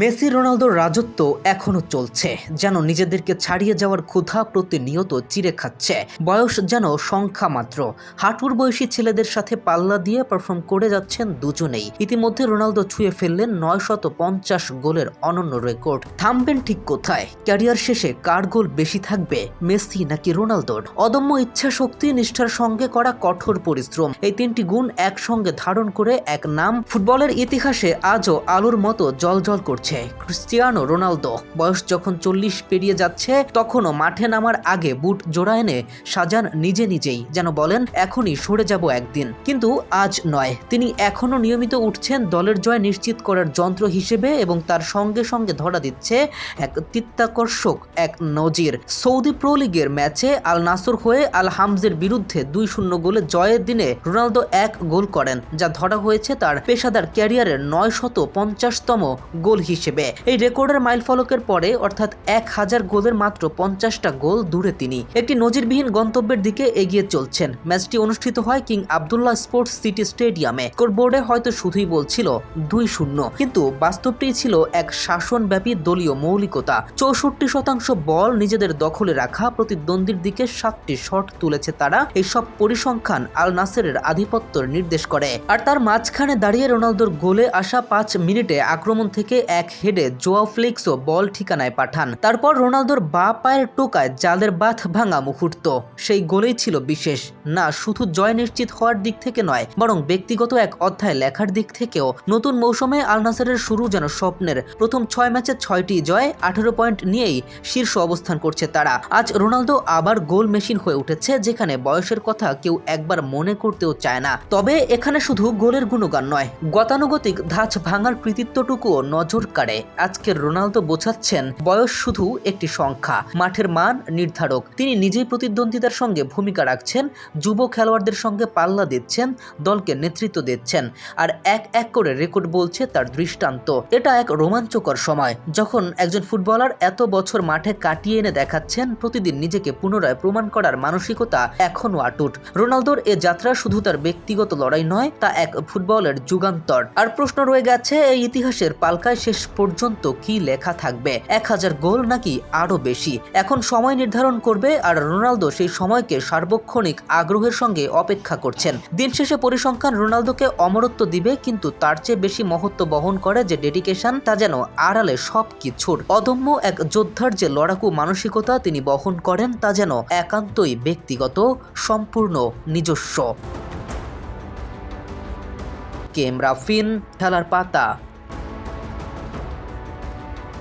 Messi রোনালদোর রাজত্ব এখনও চলছে, যেন নিজেদেরকে ছাড়িয়ে যাওয়ার ক্ষুধা প্রতিনিয়ত চিরে খাচ্ছে। বয়স যেন সংখ্যা মাত্র। হাঁটুর বয়সী ছেলেদের সাথে পাল্লা দিয়ে পারফর্ম করে যাচ্ছেন দুজনেই। ইতিমধ্যে রোনালদো ছুঁয়ে ফেললেন নয় শত পঞ্চাশ গোলের অনন্য রেকর্ড থামবেন ঠিক কোথায়? ক্যারিয়ার শেষে কার গোল বেশি থাকবে, মেসি নাকি রোনালদোর? অদম্য ইচ্ছা শক্তি নিষ্ঠার সঙ্গে করা কঠোর পরিশ্রম। এই তিনটি গুণ একসঙ্গে ধারণ করে এক নাম। ফুটবলের ইতিহাসে আজও আলোর মতো জলজল করছে। Cristiano Ronaldo. বয়স যখন চল্লিশ পেরিয়ে যাচ্ছে, তখনও মাঠে নামার আগে বুট জোড়া এনে সাজান নিজে নিজেই, যেন বলেন, এখনই সরে যাব একদিন। কিন্তু আজ নয়। তিনি এখনও নিয়মিত উঠছেন দলের জয় নিশ্চিত করার যন্ত্র হিসেবে এবং তার সঙ্গে সঙ্গে ধরা দিচ্ছে এক চিত্তাকর্ষক এক নজির। সৌদি প্রো লিগের ম্যাচে আল নাসর হয়ে আল হামজের বিরুদ্ধে দুই শূন্য গোলে জয়ের দিনে রোনালদো এক গোল করেন, যা ধরা হয়েছে তার পেশাদার ক্যারিয়ারের নয় শত পঞ্চাশতম গোল হিসেবে। এই রেকর্ডের মাইলফলকের পরে, অর্থাৎ এক হাজার গোলের মাত্র পঞ্চাশটা গোল দূরে তিনি। একটি নজিরবিহীন গন্তব্যের দিকে এগিয়ে চলছেন। ম্যাচটি অনুষ্ঠিত হয় কিং আবদুল্লাহ স্পোর্টস সিটি স্টেডিয়ামে। স্কোরবোর্ডে হয়তো শুধুই বলছিল দুই শূন্য। কিন্তু বাস্তবটি ছিল এক শাসনব্যাপী দলীয় মৌলিকতা। চৌষট্টি শতাংশ বল নিজেদের দখলে রাখা, প্রতিদ্বন্দ্বীর দিকে সাতটি শট তুলেছে তারা। এই সব পরিসংখ্যান আল নাসেরের আধিপত্যের নির্দেশ করে। আর তার মাঝখানে দাঁড়িয়ে রোনালদোর গোলে আসা পাঁচ মিনিটে আক্রমণ থেকে এক হেডে জোয়া ফ্লিক্সও বল ঠিকানায় পাঠান। তারপর রোনালদোর বা পায়ের টোকায় জালের বাথ ভাঙা মুহূর্ত। সেই গোলেই ছিল বিশেষ। না, শুধু জয় নিশ্চিত হওয়ার দিক থেকে নয়, বরং ব্যক্তিগত এক অধ্যায় লেখার দিক থেকেও নতুন মৌসুমে আলনাসারের শুরু যেন স্বপ্নের। প্রথম ছয় ম্যাচে ছয়টি জয়, আঠেরো পয়েন্ট নিয়েই শীর্ষ অবস্থান করছে তারা। আজ রোনালদো আবার গোল মেশিন হয়ে উঠেছে, যেখানে বয়সের কথা কেউ একবার মনে করতেও চায় না। তবে এখানে শুধু গোলের গুণগান নয়, গতানুগতিক ধাঁচ ভাঙার কৃতিত্বটুকুও নজর কাড়ে আজকের রোনালদো বোঝাচ্ছেন বয়স শুধু একটি সংখ্যা, মাঠের মান নির্ধারক। তিনি নিজেই প্রতিদ্বন্দ্বিতার সঙ্গে ভূমিকা রাখছেন, যুব খেলোয়াড়দের সঙ্গে পাল্লা দিচ্ছেন, দলকে নেতৃত্ব দিচ্ছেন আর এক এক করে রেকর্ড বলছে তার দৃষ্টান্ত। এটা এক রোমাঞ্চকর সময়, যখন একজন ফুটবলার এত বছর মাঠে কাটিয়ে এনে দেখাচ্ছেন, প্রতিদিন নিজেকে পুনরায় প্রমাণ করার মানসিকতা এখনও আটুট। রোনালদোর এ যাত্রা শুধু তার ব্যক্তিগত লড়াই নয়, তা এক ফুটবলের যুগান্তর। আর প্রশ্ন রয়ে গেছে, এই ইতিহাসের পালকায় শেষ পর্যন্ত কি লেখা থাকবে? এক হাজার গোল নাকি আরও বেশি? এখন সময় নির্ধারণ করবে আর রোনালদো সেই সময়কে সার্বক্ষণিক আগ্রহের সঙ্গে অপেক্ষা করছেন। দিন শেষে পরিসংখ্যান রোনালদোকে অমরত্ব দিবে, কিন্তু তার চেয়ে বেশি মহত্ব বহন করে যে ডেডিকেশন, তা যেন আড়ালে সব কিছুর। অদম্য এক যোদ্ধার যে লড়াকু মানসিকতা তিনি বহন করেন, তা যেন একান্তই ব্যক্তিগত, সম্পূর্ণ নিজস্ব। কেম রাফিন খেলার পাতা।